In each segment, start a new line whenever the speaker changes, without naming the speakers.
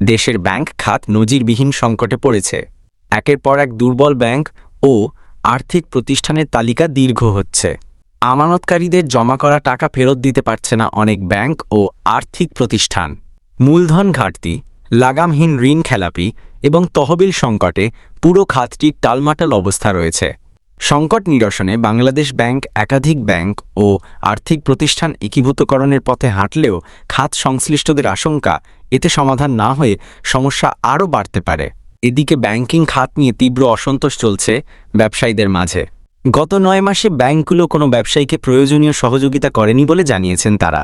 দেশের ব্যাংক খাত নজিরবিহীন সংকটে পড়েছে। একের পর এক দুর্বল ব্যাংক ও আর্থিক প্রতিষ্ঠানের তালিকা দীর্ঘ হচ্ছে। আমানতকারীদের জমা করা টাকা ফেরত দিতে পারছে না অনেক ব্যাংক ও আর্থিক প্রতিষ্ঠান। মূলধন ঘাটতি, লাগামহীন ঋণ খেলাপি এবং তহবিল সংকটে পুরো খাতটির টালমাটাল অবস্থা রয়েছে। সংকট নিরসনে বাংলাদেশ ব্যাংক, একাধিক ব্যাংক ও আর্থিক প্রতিষ্ঠান একীভূতকরণের পথে হাঁটলেও খাত সংশ্লিষ্টদের আশঙ্কা এতে সমাধান না হয়ে সমস্যা আরও বাড়তে পারে। এদিকে ব্যাংকিং খাত নিয়ে তীব্র অসন্তোষ চলছে ব্যবসায়ীদের মাঝে। গত নয় মাসে ব্যাংকগুলো কোনো ব্যবসায়ীকে প্রয়োজনীয় সহযোগিতা করেনি বলে জানিয়েছেন তারা।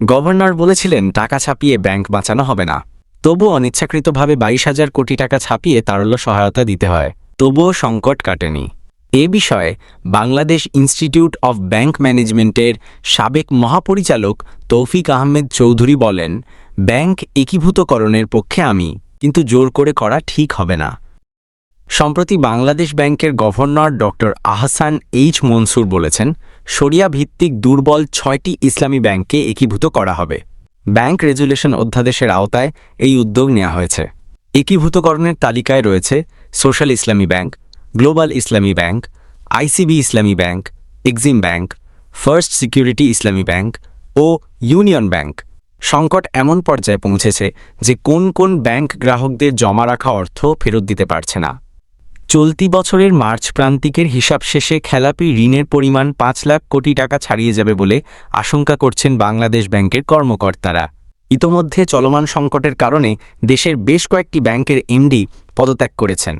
গভর্নর বলেছিলেন, টাকা ছাপিয়ে ব্যাংক বাঁচানো হবে না। তবুও অনিচ্ছাকৃতভাবে বাইশ হাজার কোটি টাকা ছাপিয়ে তারল্য সহায়তা দিতে হয়। তবুও সংকট কাটেনি। এ বিষয়ে বাংলাদেশ ইনস্টিটিউট অব ব্যাংক ম্যানেজমেন্টের সাবেক মহাপরিচালক তৌফিক আহমেদ চৌধুরী বলেন, ব্যাংক একীভূতকরণের পক্ষে আমি, কিন্তু জোর করে করা ঠিক হবে না। সম্প্রতি বাংলাদেশ ব্যাংকের governor doctor Ahsan H Mansur বলেছেন শরিয়া ভিত্তিক দুর্বল ছয়টি ইসলামী ব্যাংককে একীভূত করা হবে। ব্যাংক রেজুলেশন অধ্যাদেশের আওতায় এই উদ্যোগ নেওয়া হয়েছে। একীভূতকরণের তালিকায় রয়েছে Social Islami Bank Global Islami Bank ICB Islami Bank Exim Bank First Security Islami Bank ও ইউনিয়ন ব্যাংক সংকট এমন পর্যায়ে পৌঁছেছে যে কোন কোন ব্যাংক গ্রাহকদের জমা রাখা অর্থ ফেরত দিতে পারছে না। চলতি বছরের মার্চ প্রান্তিকের হিসাব শেষে খেলাপি ঋণের পরিমাণ পাঁচ লাখ কোটি টাকা ছাড়িয়ে যাবে বলে আশঙ্কা করছেন বাংলাদেশ ব্যাংকের কর্মকর্তারা। ইতোমধ্যে চলমান সংকটের কারণে দেশের বেশ কয়েকটি ব্যাংকের এমডি পদত্যাগ করেছেন।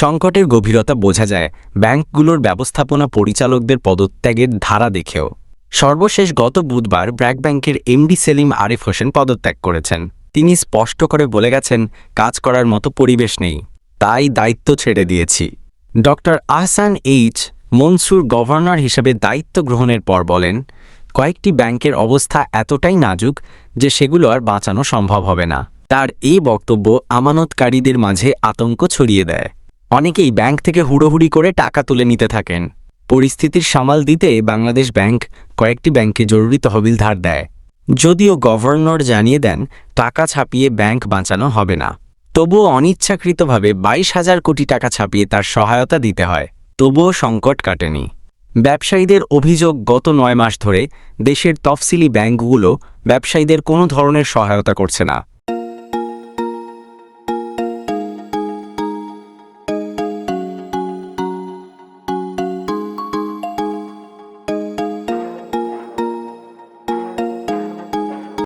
সংকটের গভীরতা বোঝা যায় ব্যাংকগুলোর ব্যবস্থাপনা পরিচালকদের পদত্যাগের ধারা দেখেও। সর্বশেষ গত বুধবার ব্র্যাক ব্যাংকের এমডি সেলিম আরিফ হোসেন পদত্যাগ করেছেন। তিনি স্পষ্ট করে বলে গেছেন, কাজ করার মতো পরিবেশ নেই। তাই দায়িত্ব ছেড়ে দিয়েছি। Doctor Ahsan H, Mansur governor হিসেবে দায়িত্ব গ্রহণের পর বলেন, কয়েকটি ব্যাংকের অবস্থা এতটাই নাজুক যে সেগুলো আর বাঁচানো সম্ভব হবে না। তার এই বক্তব্য আমানতকারীদের মাঝে আতঙ্ক ছড়িয়ে দেয়। অনেকেই ব্যাংক থেকে হুড়োহুড়ি করে টাকা তুলে নিতে থাকেন। পরিস্থিতির সামাল দিতে বাংলাদেশ ব্যাংক কয়েকটি ব্যাংকে জরুরি তহবিল ধার দেয়। যদিও গভর্নর জানিয়ে দেন, টাকা ছাপিয়ে ব্যাংক বাঁচানো হবে না। তবুও অনিচ্ছাকৃতভাবে বাইশ হাজার কোটি টাকা ছাপিয়ে তার সহায়তা দিতে হয়। তবুও সংকট কাটেনি। ব্যবসায়ীদের অভিযোগ, গত নয় মাস ধরে দেশের তফসিলি ব্যাংকগুলো ব্যবসায়ীদের কোনো ধরনের সহায়তা করছে না।